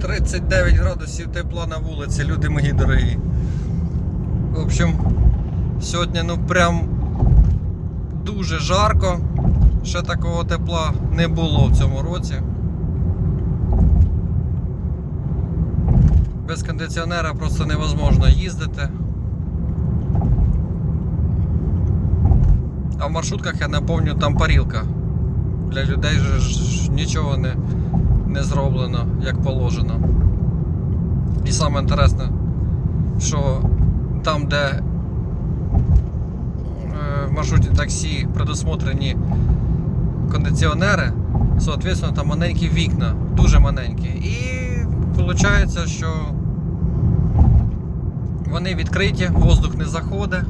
39 градусів тепла на вулиці, люди мої дорогі. В общем, сьогодні ну прям дуже жарко. Ще такого тепла не було в цьому році. Без кондиціонера просто невозможно їздити. А в маршрутках я напомню, там парілка. Для людей ж нічого не, не зроблено, як положено. І саме інтересне, що там, де е, в маршруті таксі предусмотрені кондиціонери, соответственно, там маленькі вікна, дуже маленькі. І виходить, що вони відкриті, воздух не заходить.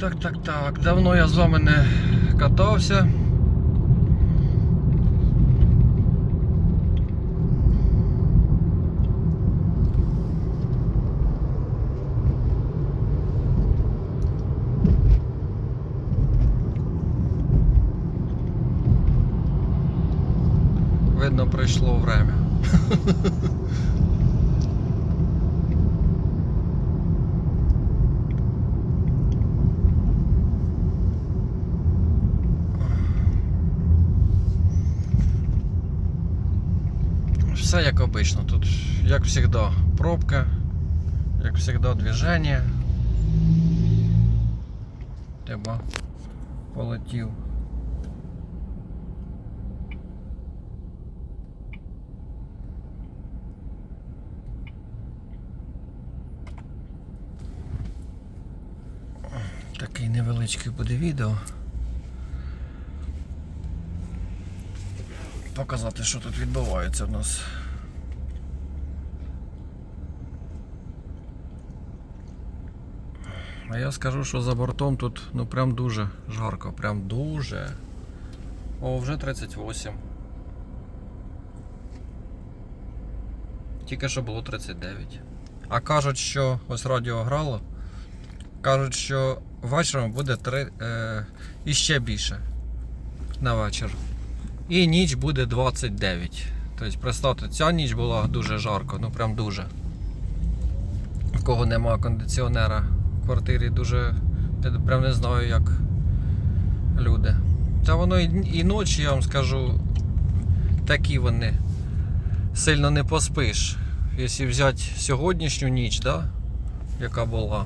Так, так, так. Давно я з вами не катався. Видно, прийшло время. Все як обично. Тут, як завжди, пробка, як завжди, движення. Треба полетів. Такий невеличкий буде відео. Показати, що тут відбувається в нас. А я скажу, що за бортом тут ну прям дуже жарко, прям дуже. О, вже 38. Тільки що було 39. А кажуть, що ось радіо грало. Кажуть, що вечором буде 3, е, іще більше на вечір. І ніч буде 29. Тобто, представте, ця ніч була дуже жарко, ну прям дуже. В кого нема кондиціонера в квартирі, дуже я прям не знаю, як люди. Та воно і, і ночі, я вам скажу, такі вони. Сильно не поспиш. Якщо взяти сьогоднішню ніч, да, яка була,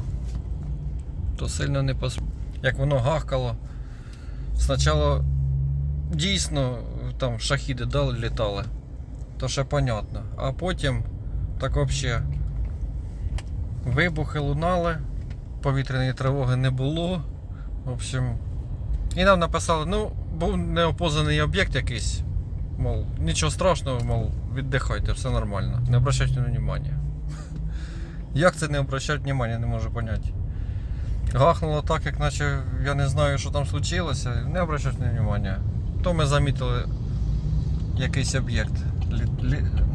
то сильно не поспиш. Як воно гахкало. Спочатку дійсно там шахіди да, літали, то ще понятно. А потім так взагалі вибухи лунали, повітряної тривоги не було. В общем, і нам написали, ну, був неопознаний об'єкт якийсь. Мол, нічого страшного, мол, віддихайте, все нормально. Не обращайте внимання. Як це не обращати внимання, не можу поняти. Гахнуло так, як наче я не знаю, що там случилося, не обращайте на внимання. То ми замітили якийсь об'єкт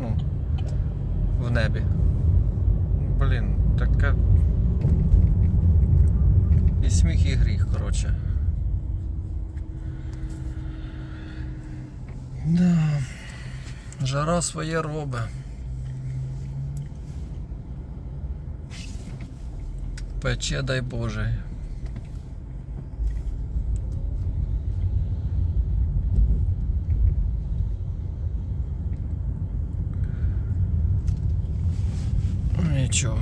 ну, в небі. Блін, таке. І сміх, і гріх, коротше. Да. Жара своє робить. Пече, дай Боже. Ну, Нічого.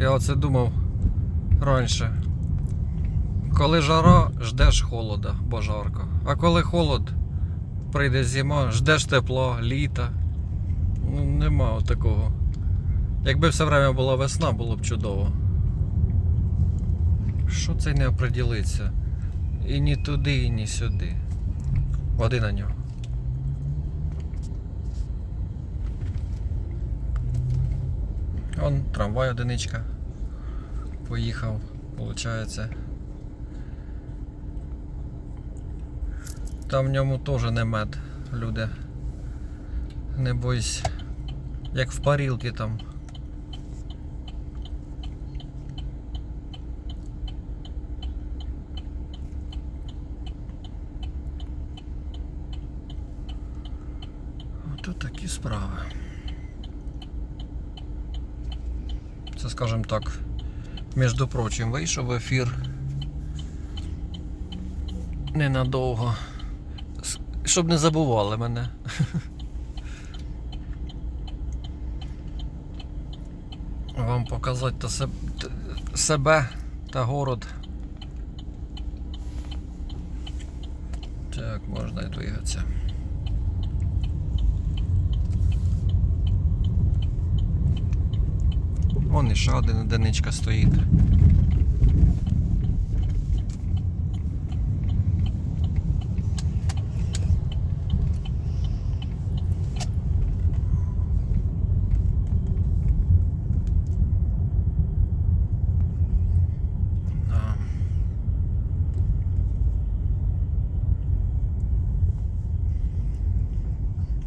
Я оце думав раніше. Коли жара, ждеш холода, бо жарко. А коли холод, прийде зима, ждеш тепла, літа. Ну, нема такого. Якби все время була весна, було б чудово. Що це не оприділиться? І ні туди, і ні сюди. Води на нього. Он трамвай одиничка. Поїхав, виходить. Там в ньому теж не мед, люди. Не бойся. Як в парілки там. Ото такі справи. Скажімо так, між прочим, вийшов в ефір ненадовго. Щоб не забували мене. Вам показати та се- себе та город. Так, можна і двигатися. Вон іще один одиничка стоїть.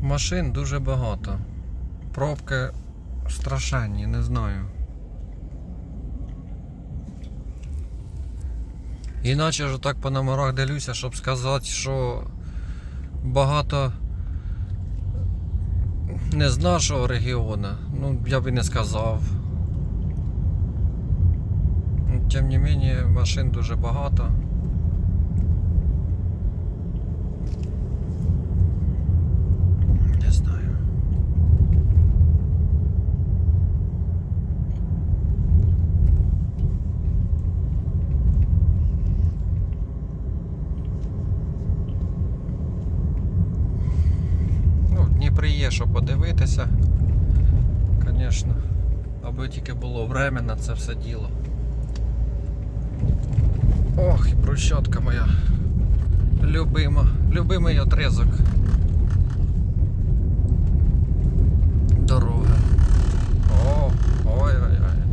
Машин дуже багато. Пробки страшенні, не знаю. Іначе ж так по номерах дивлюся, щоб сказати, що багато не з нашого регіону. Ну, я би не сказав. Тим не менее, машин дуже багато. Не знаю. Ну, в Дніпрі є що подивитися. Звісно. Аби тільки було время на це все діло. Ох, і брусчатка моя. Любима. Любимий отрезок. Дороги. О, ой-ой-ой.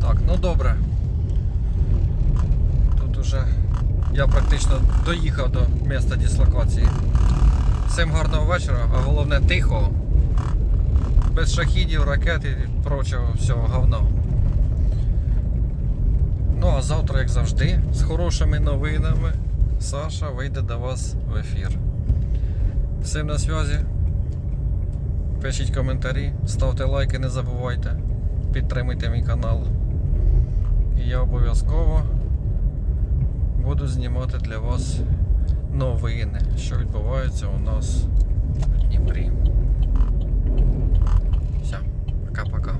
Так, ну добре. Тут уже я практично доїхав до міста дислокації. Всім гарного вечора, а головне тихо. Без шахідів, ракет і прочого всього говна. Ну а завтра, як завжди, з хорошими новинами Саша вийде до вас в ефір. Всім на зв'язі. Пишіть коментарі, ставте лайки, не забувайте, підтримуйте мій канал. І я обов'язково буду знімати для вас новини, що відбувається у нас в Дніпрі. Все, пока-пока.